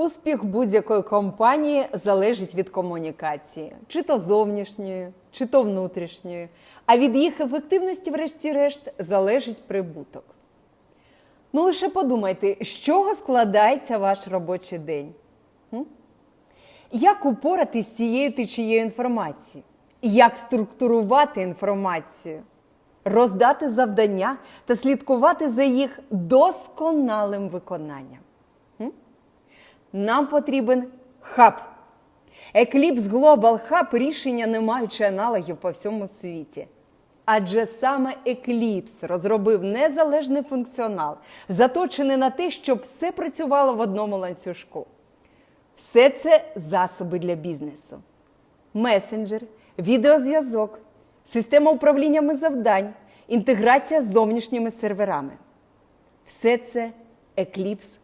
Успіх будь-якої компанії залежить від комунікації, чи то зовнішньої, чи то внутрішньої. А від їх ефективності, врешті-решт, залежить прибуток. Ну лише подумайте, з чого складається ваш робочий день? Як упоратись з цією течією інформації? Як структурувати інформацію? Роздати завдання та слідкувати за їх досконалим виконанням. М? Нам потрібен хаб. Eclipse Global Hub – рішення, не маючи аналогів по всьому світі. Адже саме Eclipse розробив незалежний функціонал, заточений на те, щоб все працювало в одному ланцюжку. Все це засоби для бізнесу: месенджер, відеозв'язок, система управління завдань, інтеграція з зовнішніми серверами. Все це Eclipse